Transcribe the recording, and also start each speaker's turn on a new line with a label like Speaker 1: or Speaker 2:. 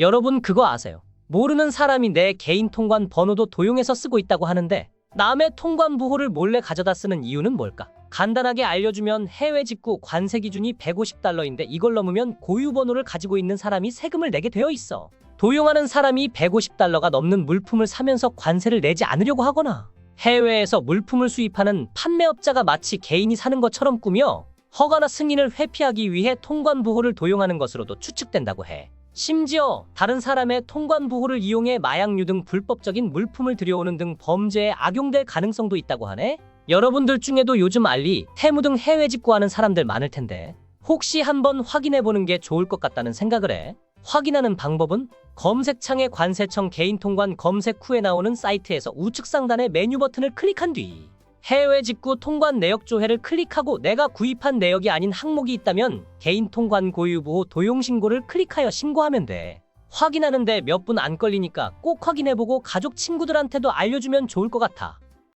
Speaker 1: 여러분 그거 아세요? 모르는 사람이 내 개인 통관 번호도 도용해서 쓰고 있다고 하는데 남의 통관 부호를 몰래 가져다 쓰는 이유는 뭘까? 간단하게 알려주면 해외 직구 관세 기준이 150달러인데 이걸 넘으면 고유 번호를 가지고 있는 사람이 세금을 내게 되어 있어. 도용하는 사람이 150달러가 넘는 물품을 사면서 관세를 내지 않으려고 하거나 해외에서 물품을 수입하는 판매업자가 마치 개인이 사는 것처럼 꾸며 허가나 승인을 회피하기 위해 통관 부호를 도용하는 것으로도 추측된다고 해. 심지어 다른 사람의 통관 부호를 이용해 마약류 등 불법적인 물품을 들여오는 등 범죄에 악용될 가능성도 있다고 하네. 여러분들 중에도 요즘 알리, 테무 등 해외 직구하는 사람들 많을 텐데 혹시 한번 확인해 보는 게 좋을 것 같다는 생각을 해. 확인하는 방법은 검색창에 관세청 개인 통관 검색 후에 나오는 사이트에서 우측 상단의 메뉴 버튼을 클릭한 뒤 해외 직구 통관 내역 조회를 클릭하고 내가 구입한 내역이 아닌 항목이 있다면 개인 통관 고유 보호 도용 신고를 클릭하여 신고하면 돼. 확인하는데 몇 분 안 걸리니까 꼭 확인해보고 가족 친구들한테도 알려주면 좋을 것 같아.